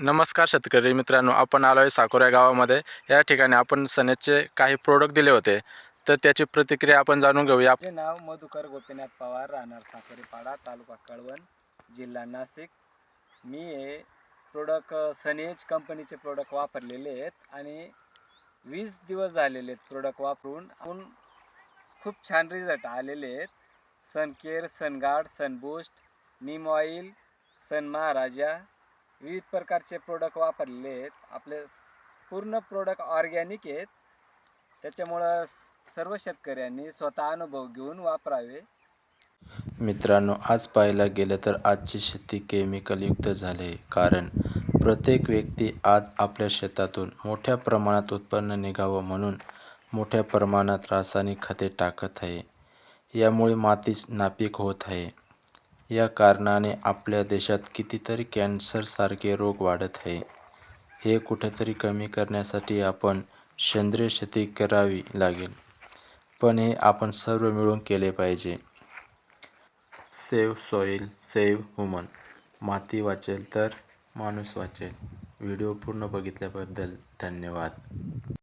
नमस्कार शेतकरी मित्रांनो आपण आलो आहे साकोऱ्या गावामध्ये. या ठिकाणी आपण सनेजचे काही प्रोडक्ट दिले होते. तर त्याची प्रतिक्रिया आपण जाणून घेऊया. आपले नाव मधुकर गोपीनाथ पवार राहणार साखरेपाडा तालुका कळवण जिल्हा नाशिक. मी हे प्रोडक्ट सनेज कंपनीचे प्रोडक्ट वापरलेले आहेत आणि वीस दिवस झालेले आहेत प्रोडक्ट वापरून. आपण खूप छान रिझल्ट आलेले आहेत. सनकेअर सनगार्ड सनबूस्ट नीम ऑइल सन महाराजा विविध प्रकारचे प्रोडक्ट वापरलेले आहेत. आपले पूर्ण प्रोडक्ट ऑर्गॅनिक आहेत. त्याच्यामुळं सर्व शेतकऱ्यांनी स्वतः अनुभव घेऊन वापरावे. मित्रांनो आज पाहायला गेलं तर आजची शेती केमिकलयुक्त झाली कारण प्रत्येक व्यक्ती आज आपल्या शेतातून मोठ्या प्रमाणात उत्पन्न निघावं म्हणून मोठ्या प्रमाणात रासायनिक खते टाकत आहे. यामुळे मातीच नापीक होत आहे. या कारणाने आपल्या देशात कितीतरी कॅन्सरसारखे रोग वाढत आहे. हे कुठेतरी कमी करण्यासाठी आपण सेंद्रिय शेती करावी लागेल. पण हे आपण सर्व मिळून केले पाहिजे. सेव्ह सॉईल सेव्ह हुमन माती वाचेल तर माणूस वाचेल. व्हिडिओ पूर्ण बघितल्याबद्दल धन्यवाद.